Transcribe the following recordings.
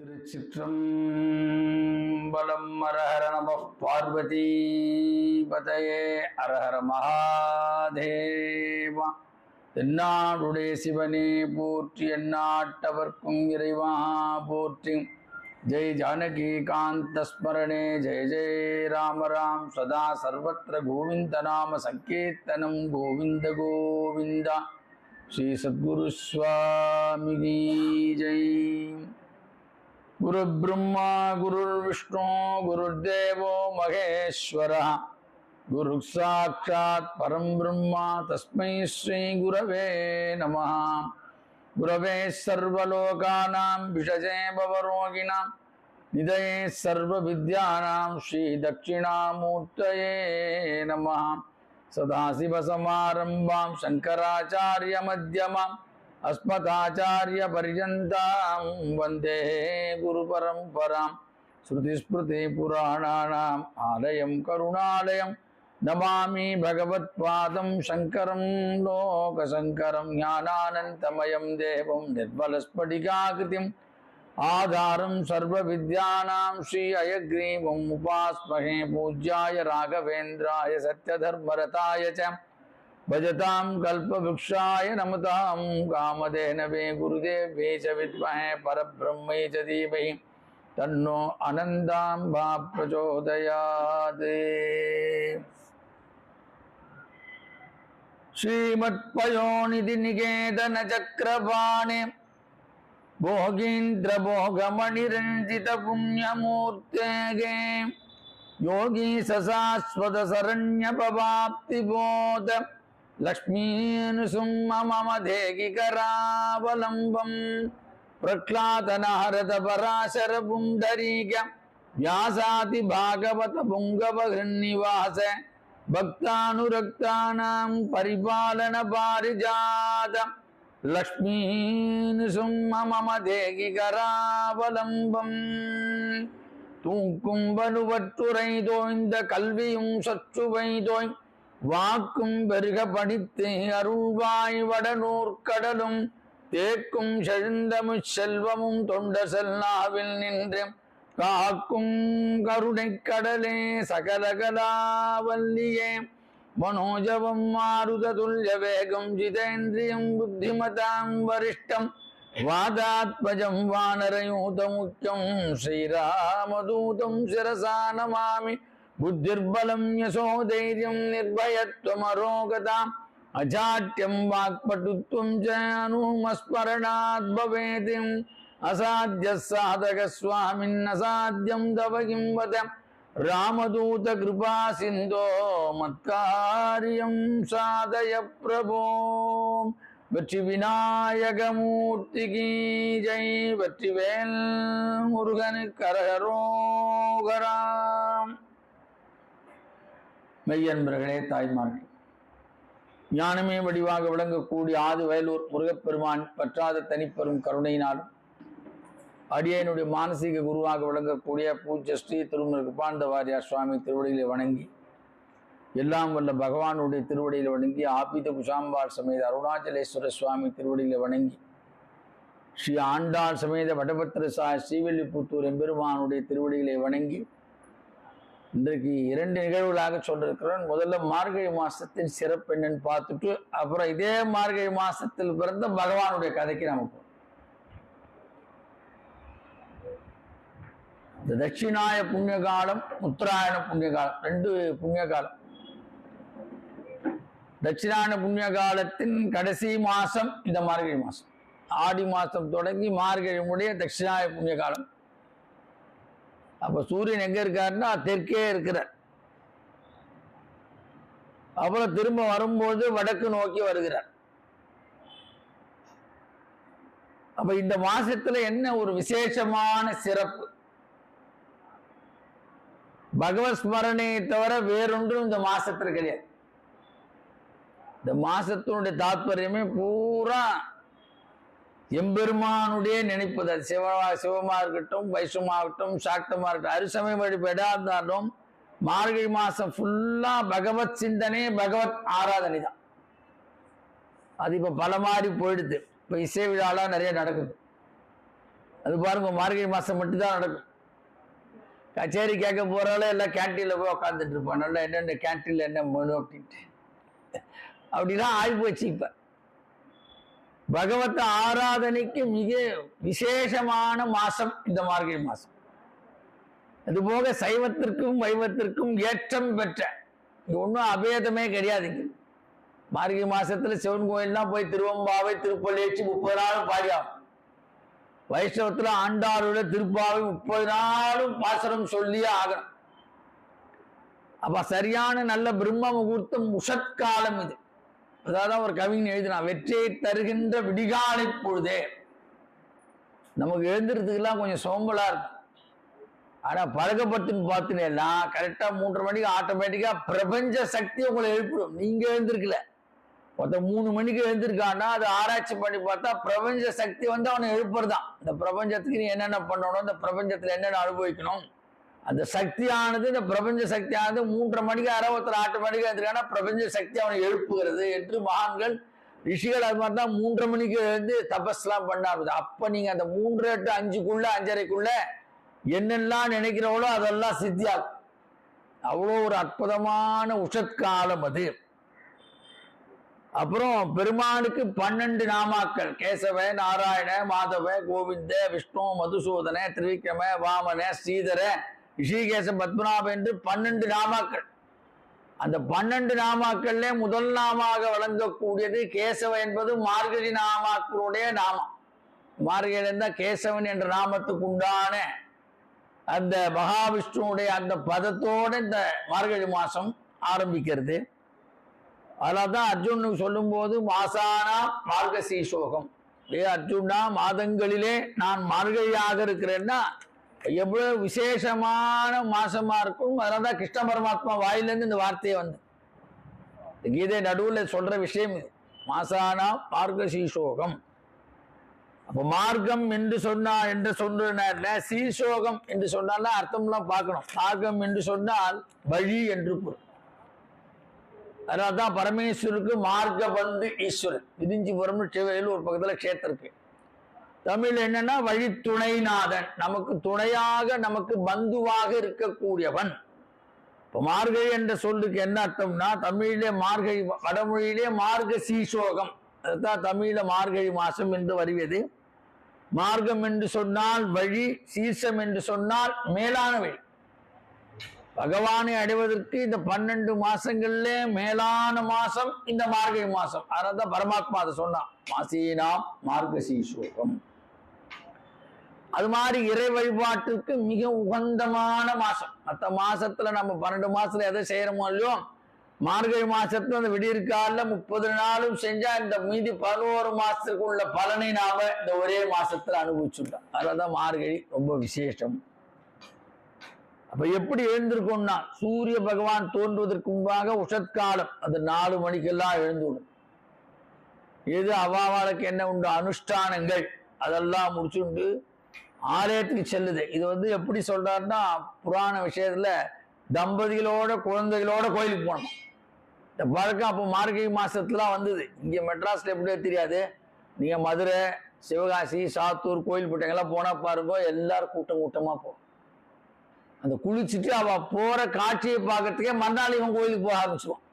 திருச்சிற்றம்பலம் அரஹர நம பார்வதி பதையே. அரஹர மகாதேவா. தென்னாடுடைய சிவனே போற்றி எந்நாட்டவர்க்கும் இறைவா போற்றி. ஜெய் ஜானகி காந்த ஸ்மரணே. ஜெய ஜெய ராம ராம். சதா சர்வத்திர கோவிந்த நாம சங்கீர்த்தனம் கோவிந்த கோவிந்தா. ஸ்ரீ சத்குரு சுவாமி ஜெய். குரு பிரம்மா குருர் விஷ்ணு குருர்தேவோ மகேஸ்வர. குரு சாட்சாத் பரம் பிரம்மா தஸ்மை ஸ்ரீ குரவே நம. குரவே சர்வலோகானாம் விஷஜே பவரோகிணாம். நிதயே சர்வ வித்யானாம் ஸ்ரீ தட்சிணாமூர்த்தயே நம. சதாசிவசமாரம்பாம் சங்கராச்சாரிய மத்தியமாம். अस्मदाचार्यपर्यन्तां वन्दे गुरुपरम्परां श्रुतिस्मृतिपुराणानाम् आलयं करुणालयं नमामि भगवत्पादं शङ्करं लोकशङ्करं ज्ञानानन्तमयं देवं निर्मलस्फटिकाकृतिम् आधारं सर्वविद्यानां श्री अयग्रीवम् उपास्महे पूज्याय राघवेन्द्राय सत्यधर्मरताय च भजतां कल्पवृक्षाय नमतां कामधेनवे गुरुदेवे च विद्महे परब्रह्मै च धीमहि। तन्नो अनन्दाम्बा चक्रपाणे भोगीन्द्रभोगमणिरञ्जित पुण्यमूर्तेगे योगी सशाश्वत शरण्यपवाप्तिबोध लक्ष्मीनुसुम मम देहि करावलम्बम् प्रह्लादनारद पराशर पुण्डरीक व्यासाति भागवत पुङ्गवहृन्निवास भक्तानुरक्तानां परिपालन पारिजात लक्ष्मीनुसुम मम देहि करावलम्बम् தூக்கும் வலுவற்றுரை தோய்ந்த கல்வியும் சற்றுவை தோய் வாக்கும் பெருக படித்து அருள்வாய் வடநூர் கடலும் தேக்கும் செழுந்தமிழ் செல்வமும் தொண்ட செல்லாவில் நின்று காக்கும் கருணை கடலே சகலகலாவல்லியே மனோஜவம் மாருத துல்ய வேகம் ஜிதேந்திரியம் புத்திமதாம் வரிஷ்டம் வாதாத்மஜம் வானரயூத முக்கியம் ஸ்ரீராமதூதம் சிரசானமாமி. புத்திர்பலம் யசோ தைரியம் நிர்பயத்துவம் அரோகதாம் அஜாட்டியம் வாக்பட்டுத்துவம் ஜனுமஸ்மரணாத் பவேதிம் அசாத்திய சாதக சுவாமின் அசாத்தியம் தவகிம் வத ராமதூத கிருபா சிந்தோ மத்காரியம் சாதய பிரபோ வெற்றி விநாயகமூர்த்திகி ஜெய் வெற்றிவேல் முருகனு கரகரோகராம் மெய்யன்பர்களே தாய்மார்கள். ஞானமே வடிவாக விளங்கக்கூடிய ஆதி வயலூர் முருகப்பெருமான் பற்றாத தனிப்பெரும் கருணையினாலும் அடியனுடைய மானசீக குருவாக விளங்கக்கூடிய பூஜ்ய ஸ்ரீ திருமண கிருபானந்த வாரியார் சுவாமி திருவடிகளை வணங்கி எல்லாம் வல்ல பகவானுடைய திருவடியில் வணங்கி ஆபித குஷாம்பாள் சமேத அருணாச்சலேஸ்வர சுவாமி திருவடியில் வணங்கி ஸ்ரீ ஆண்டாள் சமேத வடபத்திர சாய் ஸ்ரீவில்லிபுத்தூர் எம்பெருமானுடைய திருவடிகளை வணங்கி இன்றைக்கு இரண்டு நிகழ்வுகளாக சொல்லிருக்கிறோம். முதல்ல மார்கழி மாசத்தின் சிறப்பு என்னன்னு பார்த்துட்டு அப்புறம் இதே மார்கழி மாசத்தில் பிறந்த பகவானுடைய கதைக்கு நமக்கு இந்த தட்சிணாய புண்ணிய காலம் உத்தராயண புண்ணிய காலம் ரெண்டு புண்ணிய காலம். தட்சிணாயன புண்ணிய காலத்தின் கடைசி மாசம் இந்த மார்கழி மாசம். ஆடி மாசம் தொடங்கி மார்கழி முடிய தட்சிணாய புண்ணிய காலம். அப்ப சூரியன் எங்க இருக்காருன்னா தெற்கே இருக்கிறார். அப்புறம் திரும்ப வரும்போது வடக்கு நோக்கி வருகிறார். அப்ப இந்த மாசத்துல என்ன ஒரு விசேஷமான சிறப்பு? பகவத் ஸ்மரணையை தவிர வேறொன்றும் இந்த மாசத்துல கிடையாது. இந்த மாசத்தினுடைய தாத்பரியமே பூரா எம்பெருமானுடைய நினைப்பது அது சிவமா சிவமா இருக்கட்டும் வைஷ்ணமாகட்டும் சாக்தமா இருக்கட்டும் அரிசமய வழிபடா இருந்தாலும் மார்கழி மாசம் ஃபுல்லா பகவத் சிந்தனை பகவத் ஆராதனை தான். அது இப்ப பல மாதிரி போயிடுது. இப்ப இசை விழாலாம் நிறைய நடக்குது. அது பாருங்க மார்கழி மாசம் மட்டும்தான் நடக்கும். கச்சேரி கேட்க போறால எல்லாம் கேன்டீன்ல போய் உட்காந்துட்டு இருப்பான். நல்லா என்னென்ன கேன்டீன்ல என்ன மனு அப்படின்ட்டு. அப்படிலாம் ஆகி போச்சு இப்போ. பகவத் ஆராதனைக்கு மிக விசேஷமான மாசம் இந்த மார்கழி மாசம். அதுபோக சைவத்திற்கும் வைவத்திற்கும் ஏற்றம் பெற்ற இது ஒன்றும் அபேதமே கிடையாதுங்க மார்கழி மாசத்துல சிவன் கோயில்லாம் போய் திருவம்பாவை திருப்பள்ளியச்சி முப்பது நாளும் பாடியாகும். வைஷ்ணவத்துல ஆண்டாளுடைய திருப்பாவை முப்பது நாளும் பாசனம் சொல்லியே ஆகணும். அப்ப சரியான நல்ல பிரம்ம முகூர்த்தம் உஷத்காலம் இது. அதாவது ஒரு கவிஞன் எழுதினா வெற்றியை தருகின்ற விடிகாலை பொழுதே. நமக்கு எழுந்துறதுக்கெல்லாம் கொஞ்சம் சோம்பலா இருக்கும். ஆனா பழக்கப்பட்டுன்னு பார்த்தீங்கன்னா கரெக்டா மூன்றரை மணிக்கு ஆட்டோமேட்டிக்கா பிரபஞ்ச சக்தி உங்களை எழுப்பிடும் நீங்க எழுந்திருக்கல. ஒருத்தன் மூணு மணிக்கு எழுந்திருக்கான்னா அது ஆராய்ச்சி பண்ணி பார்த்தா பிரபஞ்ச சக்தி வந்து அவனை எழுப்புறதான். இந்த பிரபஞ்சத்துக்கு நீ என்னென்ன பண்ணணும் இந்த பிரபஞ்சத்துல என்னென்ன அனுபவிக்கணும்? அந்த சக்தியானது இந்த பிரபஞ்ச சக்தியானது மூன்றரை மணிக்கு அறுபத்தி ஆட்டு மணிக்கு எழுந்திருக்கானா பிரபஞ்ச சக்தி அவனை எழுப்புகிறது என்று மகான்கள் ரிஷிகள் அது மாதிரி தான் மூன்றரை மணிக்கு எழுந்து தபஸ்லாம் பண்ணாரு அப்ப நீங்க அந்த மூன்று எட்டு அஞ்சுக்குள்ள அஞ்சரைக்குள்ள என்னெல்லாம் நினைக்கிறவளோ அதெல்லாம் சித்தியாகும் அவ்வளோ ஒரு அற்புதமான உஷத்காலம் அது. அப்புறம் பெருமானுக்கு பன்னெண்டு நாமாக்கள். கேசவ நாராயண மாதவ கோவிந்த விஷ்ணு மதுசூதன திரிவிக்ரம வாமன ஸ்ரீதர ரிஷிகேச பத்மநாபம் என்று பன்னெண்டு நாமாக்கள். அந்த பன்னெண்டு நாமாக்கள்ல முதல் நாமாக வழங்கக்கூடியது கேசவ என்பது மார்கழி நாமாக்களுடைய நாமம். மார்கழி தான் கேசவன் என்ற நாமத்துக்கு உண்டான அந்த மகாவிஷ்ணுடைய அந்த பதத்தோட இந்த மார்கழி மாசம் ஆரம்பிக்கிறது. அதனால தான் அர்ஜுனுக்கு சொல்லும்போது மாசானா மார்கசீசோகம் ஏ அர்ஜுனா மாதங்களிலே நான் மார்கழியாக இருக்கிறேன்னா எவ்வளவு விசேஷமான மாசமா இருக்கும்? அதனால தான் கிருஷ்ண பரமாத்மா வாயிலிருந்து இந்த வார்த்தையை வந்து இந்த கீதை நடுவில் சொல்ற விஷயம் இது. மாசானா மார்கசீசோகம் அப்ப மார்க்கம் என்று சொன்னால் என்று சொன்ன சீசோகம் என்று சொன்னால்னா அர்த்தம்லாம் பார்க்கணும். மார்க்கம் என்று சொன்னால் வழி என்று பொருள். அதனால தான் பரமேஸ்வருக்கு மார்க்க பந்து ஈஸ்வரன். விதிஞ்சிபுரம்னு சிவையில் ஒரு பக்கத்தில் க்ஷேத்திரம் இருக்கு. தமிழ் என்னன்னா வழித்துணைநாதன் நமக்கு துணையாக நமக்கு பந்துவாக இருக்கக்கூடியவன். இப்போ மார்கழி என்ற சொல்லுக்கு என்ன அர்த்தம்னா தமிழிலே மார்கழி வடமொழியிலே மார்க சீசோகம் அதுதான் தமிழில் மார்கழி மாசம் என்று வருவது மார்க்கம் என்று சொன்னால் வழி சீசம் என்று சொன்னால் மேலான வழி பகவானை அடைவதற்கு இந்த பன்னெண்டு மாசங்கள்ல மேலான மாசம் இந்த மார்கழி மாசம். அதான் பரமாத்மா அதை சொன்னான். மாசீனாம் மார்கசீசோகம் அது மாதிரி இறை வழிபாட்டுக்கு மிக உகந்தமான மாசம். மற்ற மாசத்துல நம்ம பன்னெண்டு மாசத்துல எதை செய்யறோமோ இல்லையோ மார்கழி மாசத்துல அந்த விடியற்கால முப்பது நாளும் செஞ்சா இந்த மீதி பதினோரு மாசத்துக்கு உள்ள பலனை நாம இந்த ஒரே மாசத்துல அனுபவிச்சுட்டோம். அதனாலதான் மார்கழி ரொம்ப விசேஷம். அப்ப எப்படி எழுந்திருக்கோம்னா சூரிய பகவான் தோன்றுவதற்கு முன்பாக உஷத்காலம் அது நாலு மணிக்கெல்லாம் எழுந்துவிடும். எது அவாவாளுக்கு என்ன உண்டு? அனுஷ்டானங்கள். அதெல்லாம் முடிச்சுண்டு ஆலயத்துக்கு செல்லுது. இது வந்து எப்படி சொல்றாருன்னா புராண விஷயத்துல தம்பதிகளோட குழந்தைகளோட கோயிலுக்கு போனோம். இந்த பழக்கம் அப்போ மார்கழி மாசத்துலாம் வந்தது. இங்க மெட்ராஸ்ல எப்படியோ தெரியாது. நீங்க மதுரை சிவகாசி சாத்தூர் கோயில்பேட்டைங்கெல்லாம் போனா பாருங்க எல்லாரும் கூட்டம் கூட்டமா போகும் அந்த குளிச்சுட்டு அவ போற காட்சியை பார்க்கறதுக்கே மறுநாள் இவன் கோயிலுக்கு போக ஆரம்பிச்சுவான்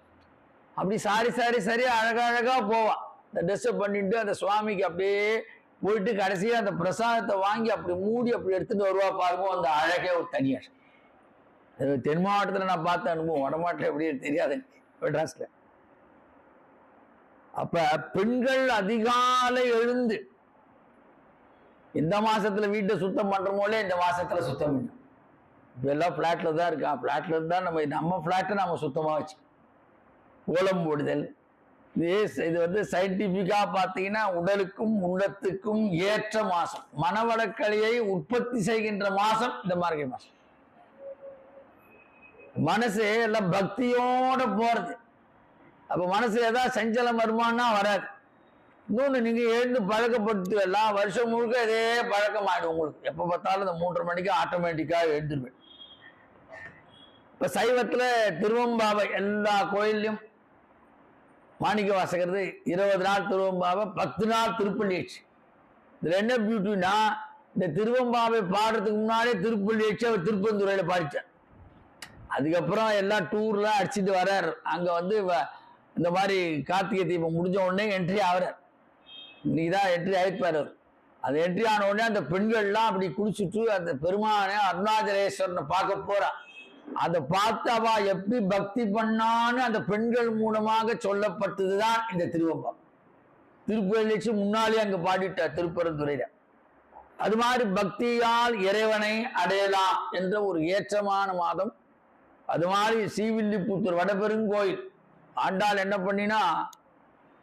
அப்படி சாரி சாரி சரி அழகழகா போவான் இந்த ட்ரெஸ்ஸை பண்ணிட்டு அந்த சுவாமிக்கு அப்படியே போயிட்டு கடைசியா அந்த பிரசாதத்தை வாங்கி அப்படி மூடி அப்படி எடுத்துட்டு வருவா பாருங்க அந்த அழகே ஒரு தனியார் தென் மாவட்டத்துல நான் பார்த்த அனுபவம் வடமாட்டில் எப்படி தெரியாது எனக்கு மெட்ராஸ்ல. அப்ப பெண்கள் அதிகாலை எழுந்து இந்த மாசத்துல வீட்டை சுத்தம் பண்றோமோலே இந்த மாசத்துல சுத்தம் பண்ணும் இப்போ எல்லாம் ஃப்ளாட்டில் தான் இருக்கான். ஃப்ளாட்டில் இருந்தால் நம்ம நம்ம ஃப்ளாட்டை நம்ம சுத்தமா வச்சு கோலம் போடுதல் இது வந்து சயின்டிபிக்கா பார்த்தீங்கன்னா உடலுக்கும் உள்ளத்துக்கும் ஏற்ற மாசம். மனவளக்கலையை உற்பத்தி செய்கின்ற மாசம் இந்த மார்கழி மாசம். மனசு எல்லாம் பக்தியோட போறது. அப்ப மனசு ஏதாவது சஞ்சலம் வருமானா வராது. இன்னொன்று நீங்க எழுந்து பழக்கப்பட்டு எல்லாம் வருஷம் முழுக்க இதே பழக்கம் ஆயிடும் உங்களுக்கு. எப்ப பார்த்தாலும் இந்த மூன்றரை மணிக்கு ஆட்டோமேட்டிக்கா எழுந்துருவேன். இப்ப சைவத்துல திருவம்பாவை எல்லா கோயில்லையும் மாணிக்க வாசகிறது இருபது நாள் திருவம்பாவை பத்து நாள் திருப்பள்ளியாச்சு இதில் என்ன பியூட்டினா இந்த திருவம்பாவை பாடுறதுக்கு முன்னாடியே திருப்பள்ளியாச்சு அவர் திருப்பந்துறையில் பாடித்தார் அதுக்கப்புறம் எல்லாம் டூர்லாம் அடிச்சுட்டு வர்றார். அங்கே வந்து வ- இந்த மாதிரி கார்த்திகை தீபம் முடிஞ்ச உடனே என்ட்ரி ஆகிறார். இன்னைக்கு தான் என்ட்ரி ஆகிப்பார் அவர். அது என்ட்ரி ஆன உடனே அந்த பெண்கள்லாம் அப்படி குடிச்சுட்டு அந்த பெருமானை அருணாச்சலேஸ்வரனை பார்க்க போகிறான் அதை பார்த்து அவ எப்படி பக்தி பண்ணான்னு அந்த பெண்கள் மூலமாக சொல்லப்பட்டதுதான் இந்த திருவம்பம். திருப்பள்ளிச்சு முன்னாலே அங்கு பாடிட்டார் திருப்பரந்துரையில. அது மாதிரி பக்தியால் இறைவனை அடையலாம் என்ற ஒரு ஏற்றமான மாதம். அது மாதிரி ஸ்ரீவில்லிபுத்தூர் வடபெருங்கோயில். ஆண்டாள் என்ன பண்ணினா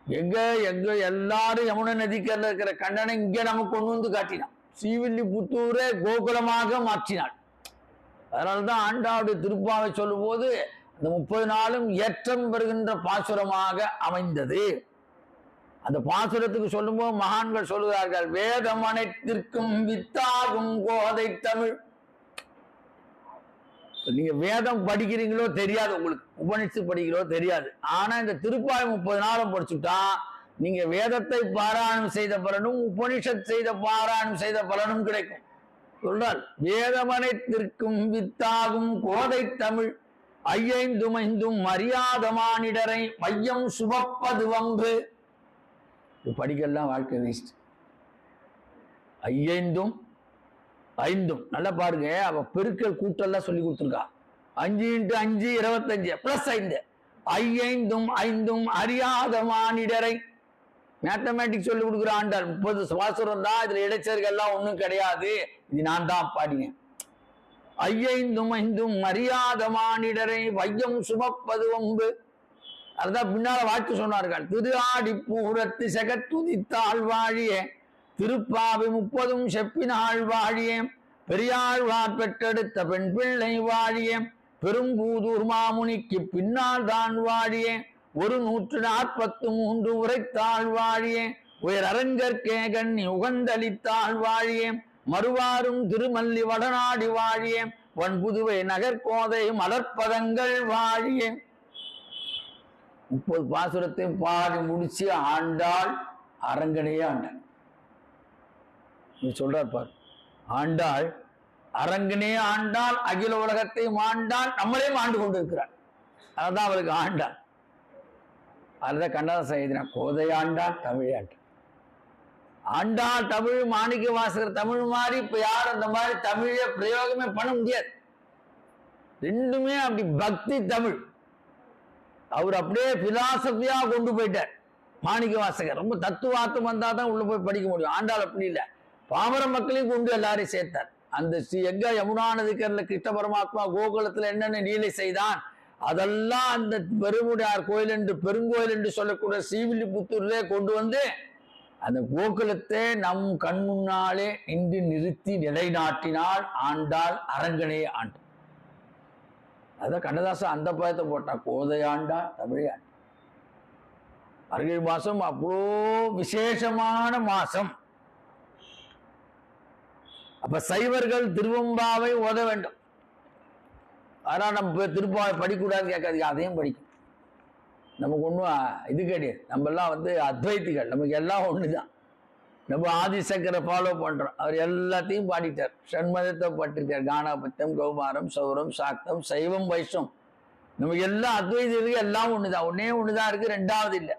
எங்க எங்க எல்லாரும் யமுனை நதிக்கரில் இருக்கிற கண்டனை இங்கே நமக்கு கொண்டு வந்து காட்டினான். ஸ்ரீவில்லிபுத்தூரை கோகுலமாக மாற்றினாள். அதனால்தான் ஆண்டாவுடைய திருப்பாவை சொல்லும்போது அந்த முப்பது நாளும் ஏற்றம் பெறுகின்ற பாசுரமாக அமைந்தது. அந்த பாசுரத்துக்கு சொல்லும்போது மகான்கள் சொல்லுகிறார்கள் வேதம் அனைத்திற்கும் வித்தாகும் கோதை தமிழ். நீங்க வேதம் படிக்கிறீங்களோ தெரியாது உங்களுக்கு உபனிஷத்து படிக்கிறோ தெரியாது. ஆனா இந்த திருப்பாய் முப்பது நாளும் படிச்சுட்டா நீங்க வேதத்தை பாராயணம் செய்த பலனும் உபனிஷத் செய்த பாராயணம் செய்த பலனும் கிடைக்கும். சொல்றார் வேதமனைத்திற்கும் வித்தாகும் கோதை தமிழ் ஐயைந்தும் ஐந்தும் மரியாதமானிடரை மையம் சுமப்பது வம்பு இது படிக்கலாம் வாழ்க்கை வேஸ்ட் ஐயைந்தும் ஐந்தும் நல்லா பாருங்க அவ பெருக்கல் கூட்டெல்லாம் சொல்லி கொடுத்துருக்கா. அஞ்சு இன்ட்டு அஞ்சு இருபத்தஞ்சு பிளஸ் ஐந்து. ஐயைந்தும் ஐந்தும் அறியாத மானிடரை மேத்தமேட்டிக்ஸ் சொல்லி கொடுக்குற ஆண்டாள் முப்பது சுவாசுரம் தான் இதுல இடைச்சர்கள் எல்லாம் கிடையாது. இது நான் தான் பாடினேன். ஐயைந்தும் ஐந்தும் மரியாதமானிடரை வையம் சுமப்பது வம்பு அதுதான் பின்னால வாழ்த்து சொன்னார்கள். திரு ஆடி பூரத்து செகத்துதித்தாள் வாழிய. திருப்பாவை முப்பதும் செப்பினாள் வாழியே. பெரியாழ்வார் பெற்றெடுத்த பெண் பிள்ளை வாழியம் பெரும்பூதூர் மாமுனிக்கு பின்னால் தான் வாழியேன் ஒரு நூற்று நாற்பத்து மூன்று உரைத்தாள் வாழியே. உயர் அரங்கற்கே கண்ணி உகந்தளித்தாள் வாழியே. மறுவாரும் திருமல்லி வடநாடி வாழியே. வன்புதுவை நகர்கோதை மலர்ப்பதங்கள் வாழியே. முப்பது பாசுரத்தையும் பாடி முடிச்சு ஆண்டாள் அரங்கனையே ஆண்டாள் நீ சொல்றார் பார். ஆண்டாள் அரங்கனே ஆண்டாள் அகில உலகத்தையும் ஆண்டாள் நம்மளையும் ஆண்டு கொண்டிருக்கிறாள் அதான் அவளுக்கு ஆண்டாள். அதுதான் கண்ணதாசன் எழுதினா கோதையாண்டா ஆண்டாள் ஆண்டா. தமிழ் மாணிக்க வாசகர் தமிழ் மாதிரி இப்ப யாரும் அந்த மாதிரி தமிழை பிரயோகமே பண்ண முடியாது. ரெண்டுமே அப்படி பக்தி தமிழ். அவர் அப்படியே பிலாசபியா கொண்டு போயிட்டார். மாணிக்க வாசகர். ரொம்ப தத்துவார்த்தம் வந்தா தான் உள்ள போய் படிக்க முடியும். ஆண்டாள் அப்படி இல்லை. பாமர மக்களையும் கொண்டு எல்லாரையும் சேர்த்தார். அந்த ஸ்ரீ எங்க யமுனா நதிக்கரில் கிருஷ்ண பரமாத்மா கோகுலத்துல என்னென்ன நீலை செய்தான் அதெல்லாம் அந்த பெருமுடையார் கோயில் என்று பெருங்கோயில் என்று சொல்லக்கூடிய ஸ்ரீவில்லிபுத்தூர்ல கொண்டு வந்து அந்த கோகுலத்தை நம் கண் முன்னாலே நின்று நிறுத்தி நிலைநாட்டினால் ஆண்டாள் அரங்கனே ஆண்டு. அதான் கண்ணதாசன் அந்த பயத்தை போட்டான் கோதையாண்டா தமிழாண்டா மார்கழி மாசம் அவ்வளோ விசேஷமான மாசம். அப்ப சைவர்கள் திருவம்பாவை ஓத வேண்டும். அதனால் நம்ம இப்ப திருப்பாவை படிக்கக்கூடாது கேட்காதீங்க அதையும் படிக்கும் நமக்கு ஒன்றும் இது கிடையாது. நம்ம எல்லாம் வந்து அத்வைத்துகள். நமக்கு எல்லாம் ஒன்று தான் நம்ம ஆதிசங்கரை ஃபாலோ பண்ணுறோம் அவர் எல்லாத்தையும் பாடிட்டார். ஷண்மதத்தை பட்டிருக்கார் கானாபத்தியம் கௌமாரம் சௌரம் சாக்தம் சைவம் வைஷம் நமக்கு எல்லாம் அத்வைதிகளுக்கு எல்லாம் ஒன்றே ஒன்று தான் இருக்குது ரெண்டாவது இல்லை.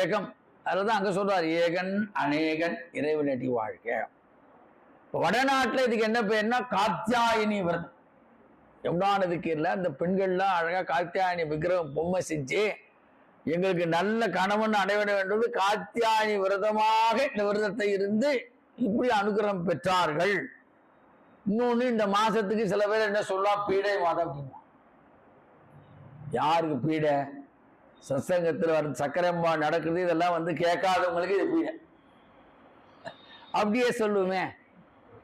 ஏகம். அதுதான் அங்கே சொல்கிறார் ஏகன் அநேகன் இறைவனடி வாழ்க்கை இப்ப வடநாட்டுல இதுக்கு என்ன பேர்னா காத்தியாயினி விரதம். யமுனா நதிக்கீரில் அந்த பெண்கள்லாம் அழகாக காத்தியாயனி விக்கிரகம் பொம்மை செஞ்சு எங்களுக்கு நல்ல கணவன் அடைவிட வேண்டும் காத்தியாயனி விரதமாக இந்த விரதத்தை இருந்து இப்படி அனுகிரகம் பெற்றார்கள். இன்னொன்று இந்த மாசத்துக்கு சில பேர் என்ன சொல்லா பீடை மாதம் யாருக்கு பீடை? சத்சங்கத்தில் வர சக்கரம்பா நடக்குது இதெல்லாம் வந்து கேட்காதவங்களுக்கு இது பீடை. அப்படியே சொல்லுவேன்.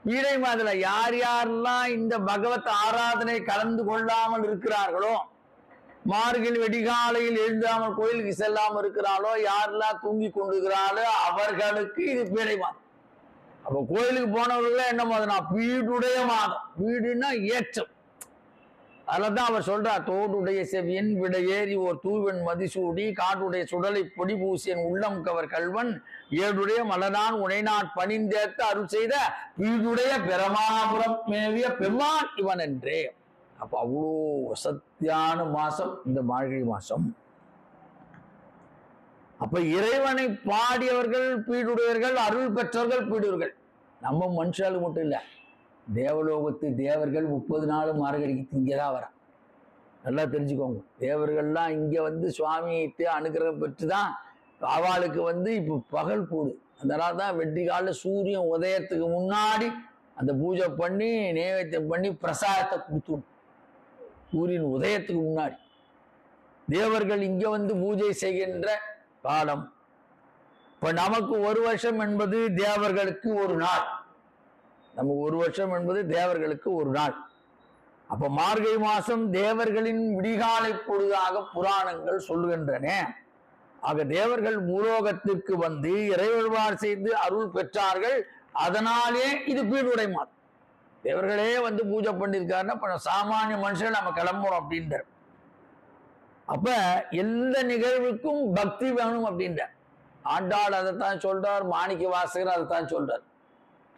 பீடை மாதத்துல யார் யாரெல்லாம் இந்த பகவத் ஆராதனை கலந்து கொள்ளாமல் இருக்கிறார்களோ மார்கழி வெடிகாலையில் எழுந்தாமல் கோயிலுக்கு செல்லாமல் இருக்கிறாளோ யாரெல்லாம் தூங்கி கொண்டிருக்கிறாளோ அவர்களுக்கு இது பீடை மாதம் அப்ப கோயிலுக்கு போனவர்கள் என்ன மாதம்? வீடுடைய மாதம். வீடுன்னா ஏற்றம். தான் அவர் சொல்றார் தோடுடைய செவியன் விட ஏறி ஓர் தூவன் மதிசூடி காட்டுடைய சுடலை பொடி பூசியன் உள்ளம் கவர் கல்வன் ஏடுடைய மலனான் உனைநாட் பணிந்தேத்த அருள் செய்த வீடுடைய பிரமாபுரம் மேவிய பெருமான் இவன் என்றே. அப்ப அவ்வளோ வசத்தியான மாசம் இந்த மார்கழி மாசம். அப்ப இறைவனை பாடியவர்கள் பீடுடையவர்கள் அருள் பெற்றவர்கள் பீடுவர்கள் நம்ம மனுஷாளுக்கு மட்டும் இல்லை. தேவலோகத்து தேவர்கள் முப்பது நாளும் மார்கழிக்கு இங்கே தான் வரா நல்லா தெரிஞ்சுக்கோங்க. தேவர்கள்லாம் இங்கே வந்து சுவாமிகிட்ட அனுகிரகம் பெற்று தான் அவளுக்கு வந்து இப்போ பகல் கூடு. அதனால தான் வெட்டி காலில் சூரியன் உதயத்துக்கு முன்னாடி அந்த பூஜை பண்ணி நைவேத்தியம் பண்ணி பிரசாதத்தை கொடுத்துடும் சூரியன் உதயத்துக்கு முன்னாடி. தேவர்கள் இங்கே வந்து பூஜை செய்கின்ற காலம். இப்போ நமக்கு ஒரு வருஷம் என்பது தேவர்களுக்கு ஒரு நாள். நம்ம ஒரு வருஷம் என்பது தேவர்களுக்கு ஒரு நாள். அப்ப மார்கழி மாசம் தேவர்களின் விடிகாலை பொழுதாக புராணங்கள் சொல்லுகின்றன. ஆக தேவர்கள் பூலோகத்திற்கு வந்து இறை வழிபாடு செய்து அருள் பெற்றார்கள். அதனாலே இது பீடுடை மாதம். தேவர்களே வந்து பூஜை பண்ணியிருக்காருன்னா இப்போ சாமானிய மனுஷன் நம்ம கிளம்புறோம் அப்படின்ற அப்ப எந்த நிகழ்வுக்கும் பக்தி வேணும் அப்படின்ற ஆண்டாள் அதைத்தான் சொல்றார் மாணிக்க வாசகர் அதைத்தான் சொல்றார்.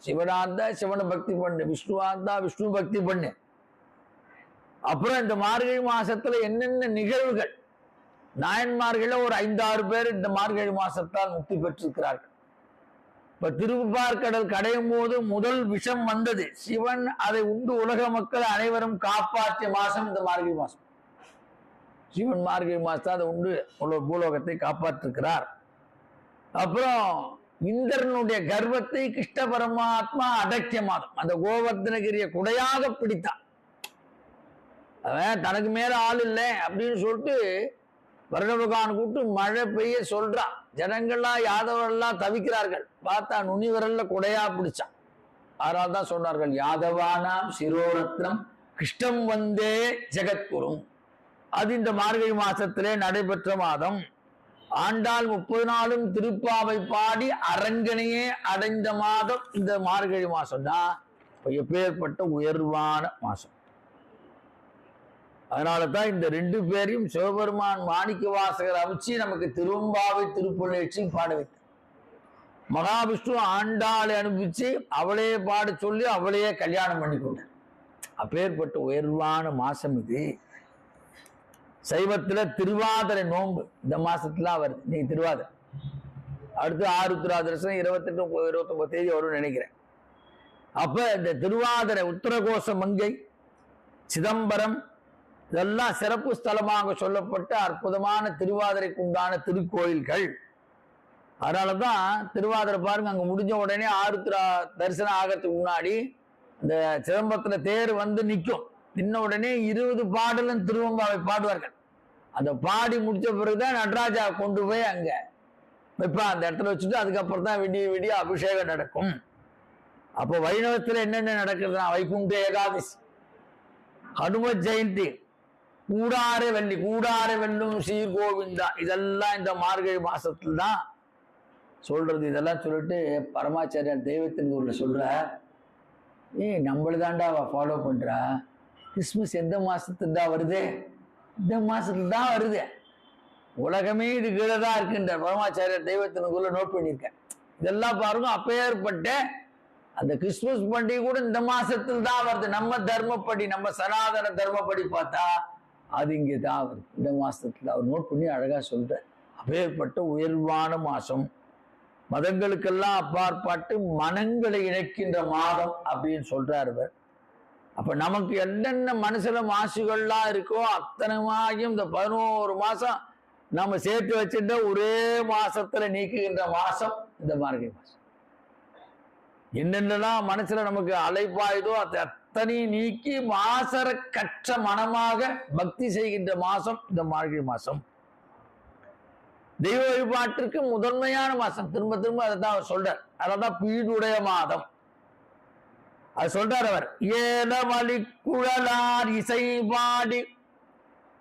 சிவனா இருந்தா சிவனை பக்தி பண்ணு விஷ்ணுவா இருந்தா விஷ்ணு பக்தி பண்ணு. அப்புறம் இந்த மார்கழி மாசத்துல என்னென்ன நிகழ்வுகள்? நாயன்மார்கள ஒரு ஐந்தாறு பேர் இந்த மார்கழி மாசத்தால் முக்தி பெற்றிருக்கிறார்கள். இப்ப திருப்பார்கடல் கடையும் போது முதல் விஷம் வந்தது. சிவன் அதை உண்டு உலக மக்கள் அனைவரும் காப்பாற்றிய மாசம் இந்த மார்கழி மாசம். சிவன் மார்கழி மாசத்தை அதை உண்டு உலக பூலோகத்தை காப்பாற்றிருக்கிறார். அப்புறம் இந்திரனுடைய கர்வத்தை கிருஷ்ண பரமாத்மா அடக்கிய மாதம் அந்த கோவர்தனகிரிய குடையாக பிடித்தான். அவன் தனக்கு மேல ஆள் இல்லை அப்படின்னு சொல்லிட்டு வருட கூப்பிட்டு மழை பெய்ய சொல்றான். ஜனங்கள்லாம் யாதவர்கள்லாம் தவிக்கிறார்கள். பார்த்தா நுனிவரல்ல குடையா பிடிச்சான். அதனால தான் சொன்னார்கள் யாதவானாம் சிரோரத்னம் கிருஷ்ணம் வந்தே ஜெகத்குரும் அது இந்த மார்கழி மாசத்திலே நடைபெற்ற மாதம். ஆண்டாள் முப்பது நாளும் திருப்பாவை பாடி அரங்கனையே அடைந்த மாதம் இந்த மார்கழி மாசம் தான் எப்பேற்பட்ட உயர்வான மாசம். அதனால தான் இந்த ரெண்டு பேரையும் சிவபெருமான் மாணிக்க வாசகர் அமைச்சு நமக்கு திருவம்பாவை திருப்பொழிச்சி பாட மகாவிஷ்ணு ஆண்டாளை அனுப்பிச்சு அவளே பாட சொல்லி அவளையே கல்யாணம் பண்ணி கொண்டார் அப்பேற்பட்ட உயர்வான மாசம் இது. சைவத்துல திருவாதிரை நோன்பு இந்த மாசத்துல வருது. நீ திருவாதிரை. அடுத்து ஆருத்ராதரசம் இருபத்தெட்டு இருபத்தொன்பது தேதி வரும்னு நினைக்கிறேன். அப்ப இந்த திருவாதிரை உத்தரகோஷ மங்கை சிதம்பரம் இதெல்லாம் சிறப்பு ஸ்தலமாக சொல்லப்பட்ட அற்புதமான திருவாதிரைக்கு உண்டான திருக்கோயில்கள். அதனாலதான் திருவாதிரை பாருங்க அங்கே முடிஞ்ச உடனே ஆருத்ரா தரிசனம் ஆகிறதுக்கு முன்னாடி இந்த சிதம்பரத்தில் தேர் வந்து நிற்கும் நின்ன உடனே இருபது பாடலும் திருவம்பாவை பாடுவார்கள். அந்த பாடி முடிச்ச பிறகுதான் நடராஜா கொண்டு போய் அங்க வைப்பான் அந்த இடத்துல வச்சுட்டு அதுக்கப்புறம் தான் விடிய விடிய அபிஷேகம் நடக்கும். அப்போ வைணவத்தில் என்னென்ன நடக்குதுன்னா வைகுண்ட ஏகாதசி ஹனும ஜெயந்தி கூடார வெள்ளி கூடார வெல்லும் சீர்கோவிந்தா இதெல்லாம் இந்த மார்கழி மாசத்துல தான் சொல்றது. இதெல்லாம் சொல்லிட்டு பரமாச்சாரியார் தெய்வத்தின் ஊரில் சொல்ற ஏய் நம்மளுதான்டா அவ ஃபாலோ பண்றா. கிறிஸ்மஸ் எந்த மாசத்துல தான் வருது? இந்த மாசத்துல தான் வருது. உலகமே இது கீழே தான் இருக்குன்ற பரமாச்சாரியர் தெய்வத்தினுக்குள்ள நோட் பண்ணியிருக்கேன். இதெல்லாம் பாருங்க அப்பேற்பட்ட அந்த கிறிஸ்துமஸ் பண்டிகை கூட இந்த மாசத்துல தான் வருது. நம்ம தர்மப்படி நம்ம சனாதன தர்மப்படி பார்த்தா அது இங்கே தான் வருது. இந்த மாசத்துல அவர் நோட் பண்ணி அழகா சொல்றார். அப்பேற்பட்ட உயர்வான மாசம். மதங்களுக்கெல்லாம் அப்பாற்பட்டு மனங்களை இணைக்கின்ற மாதம் அப்படின்னு சொல்றார் அவர் அப்ப நமக்கு என்னென்ன மனசுல மாசுகள்லாம் இருக்கோ அத்தனைமாயும் இந்த பதினோரு மாசம் நம்ம சேர்த்து வச்சிருந்த ஒரே மாசத்துல நீக்குகின்ற மாசம் இந்த மார்கழி மாசம். என்னென்னலாம் மனசுல நமக்கு அலைப்பாயுதோ அது அத்தனையும் நீக்கி மாசர கற்ற மனமாக பக்தி செய்கின்ற மாசம் இந்த மார்கழி மாசம். தெய்வ வழிபாட்டிற்கு முதன்மையான மாசம். திரும்ப திரும்ப அதை தான் அவர் சொல்றார். அதான் பீடுடைய மாதம். அது சொல்றார் அவர். ஏலமலி குழலார் இசை பாடி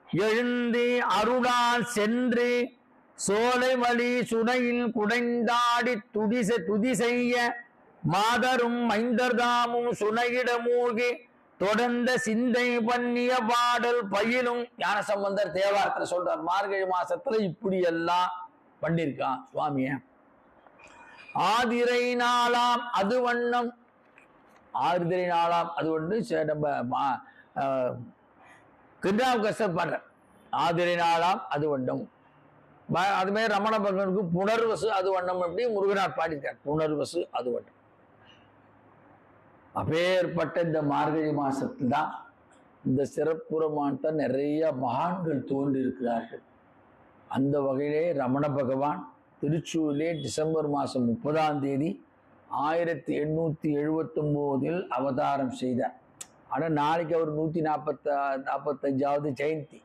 எழுந்து அருளால் சென்று சோலை வழி சுனையில் குடைந்தாடி துதிச துதி செய்ய மாதரும் மைந்தர்தாமும் சுனையிட மூழ்கி தொடர்ந்த சிந்தை பண்ணிய பாடல் பயிலும் ஞானசம்பந்தர் தேவாரத்துல சொல்றார். மார்கழி மாசத்துல இப்படி எல்லாம் பண்ணிருக்கான் சுவாமிய. ஆதிரை நாளாம் அது வண்ணம் ஆறுதிரை நாளாம். அது ஒன்று நம்ம மா- ஆஹ், திருநாவுக்கரசர் பாடுற ஆதிரை நாளாம் அது ஒன்றும் ப- அது மாதிரி ரமண பகவனுக்கு புனர்வசு அது வண்ணம் அப்படி முருகனார் பாடியிருக்கார். புனர்வசு அது வண்ணம். அப்பேற்பட்ட இந்த மார்கழி மாசத்தில் தான் இந்த சிறப்புறமான்ட்ட நிறைய மகான்கள் தோன்றியிருக்கிறார்கள். அந்த வகையிலே ரமண பகவான் திருச்சூரிலே டிசம்பர் மாதம் முப்பதாம் தேதி ஆயிரத்தி எண்ணூற்றி எழுபத்தொம்போதில் அவதாரம் செய்தார் ஆனால் நாளைக்கு அவர் நூற்றி நாற்பத்தா நாற்பத்தஞ்சாவது ஜெயந்தி.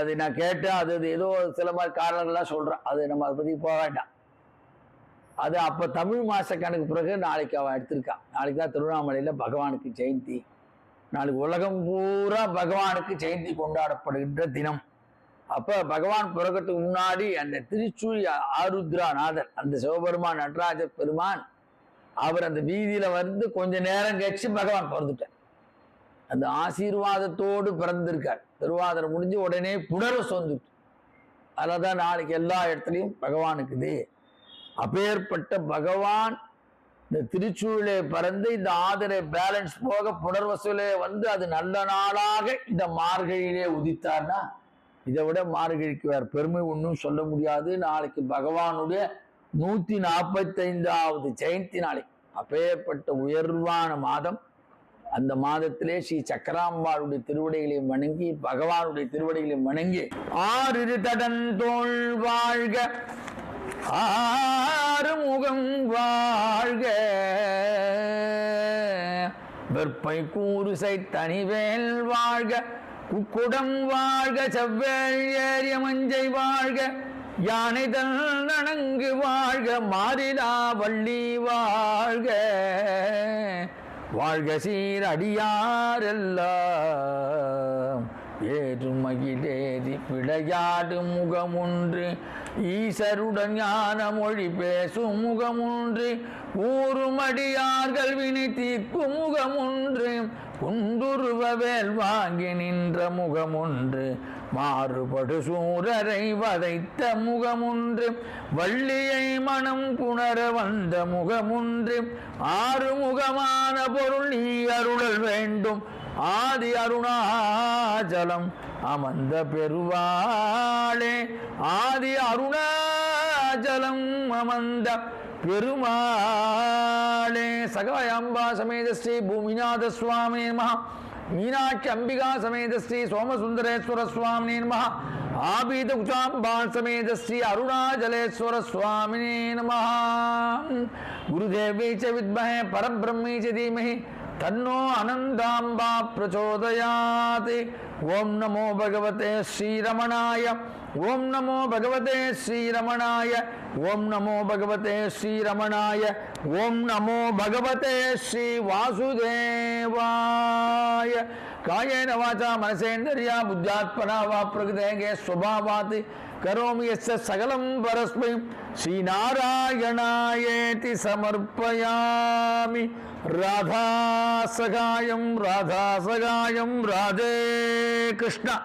அதை நான் கேட்டேன் அது அது ஏதோ சில மாதிரி காரணங்கள்லாம் சொல்கிறேன் அது நம்ம அதை பற்றி போக வேண்டாம். அது அப்போ தமிழ் மாத கணக்கு பிறகு நாளைக்கு அவன் எடுத்திருக்கான் நாளைக்கு தான் திருவண்ணாமலையில் பகவானுக்கு ஜெயந்தி. நாளைக்கு உலகம் பூரா பகவானுக்கு ஜெயந்தி கொண்டாடப்படுகின்ற தினம். அப்போ பகவான் பிறக்கத்துக்கு முன்னாடி அந்த திருச்சூழி ஆருத்ராநாதர் அந்த சிவபெருமான் நடராஜ பெருமான் அவர் அந்த வீதியில வந்து கொஞ்ச நேரம் கழிச்சு பகவான் பிறந்துட்டார். அந்த ஆசீர்வாதத்தோடு பிறந்திருக்கார். திருவாதிரை முடிஞ்சு உடனே புனர்வு சொந்துட்டு அதில் தான் நாளைக்கு எல்லா இடத்துலையும் பகவானுக்கு இது. அப்பேற்பட்ட பகவான் இந்த திருச்சூழலே பறந்து இந்த ஆதரை பேலன்ஸ் போக புனர்வசூலே வந்து அது நல்ல நாளாக இந்த மார்கழியிலே உதித்தார்னா இதை விட மார்கழிக்கு வேற பெருமை ஒன்றும் சொல்ல முடியாது. நாளைக்கு பகவானுடைய நூத்தி நாற்பத்தைந்தாவது ஜெயந்தி நாளை. அப்பேற்பட்ட உயர்வான மாதம். அந்த மாதத்திலே ஸ்ரீ சக்கராம்பாளுடைய திருவடிகளை வணங்கி பகவானுடைய திருவடிகளை வணங்கி ஆறு தடந்தோள் வாழ்க ஆறு முகம் வாழ்க. வெப்பை கூறுசை தனிவேல் வாழ்க. குக்குடம் வாழ்க செவ்வேள் ஏறிய மஞ்சை வாழ்க யானை தன் நனங்கு வாழ்க மாறிலா வள்ளி வாழ்க. வாழ்க சீர் அடியாரெல்லாம் ஏறு மகிழேறி விளையாடு முகமுன்று. ஈசருடன் ஞான மொழி பேசும் முகமுன்று ஊறுமடியார்கள் வினை தீர்க்கும் முகமுன்று. குண்டுருவ வேல் வாங்கி நின்ற முகமொன்று மாறுபடு சூரரை வதைத்த முகமுன்று வள்ளியை மனம் புணர வந்த முகமுன்று ஆறுமுகமான பொருள் நீ அருளல் வேண்டும் ஆதி அருணாச்சலம் அமர்ந்த பெருவாளே ஆதி அருணாச்சலம் அமர்ந்த பெருமாளே சகாயம்பா சமேத ஸ்ரீ பூமிநாத சுவாமி மகா மீனாட்சி அம்பிகா சமேத ஸ்ரீ சோமசுந்தரேஸ்வர சுவாமி நம ஆபீத குஜாம்பா சமேத ஸ்ரீ அருணாச்சலேஸ்வர சுவாமி நம குருதேவை ச வித்மஹே பரபிரம்மை ச தீமஹி. தன்னோ அனந்தாம்பா பிரச்சோதயாத். ஓம் நமோ பகவதே ஸ்ரீரமணாய. ஓம் நமோ பகவதே ஸ்ரீரமணாய. ஓம் நமோ பகவதே ஸ்ரீரமணாய ஓம் நமோ பகவதே ஸ்ரீ வாசுதேவாய காயேன வாச்சா மனசேந்திரியா புத்தாத்மனா வா பிரகிருதேகே ஸ்வபாவாத் கரோமி எஸ் சகலம் பரஸ்மை. ஸ்ரீநாராயணாயேதி சமர்ப்பயாமி. ராதா சகாயம் ராதா சகாயம் ராதே கிருஷ்ணா.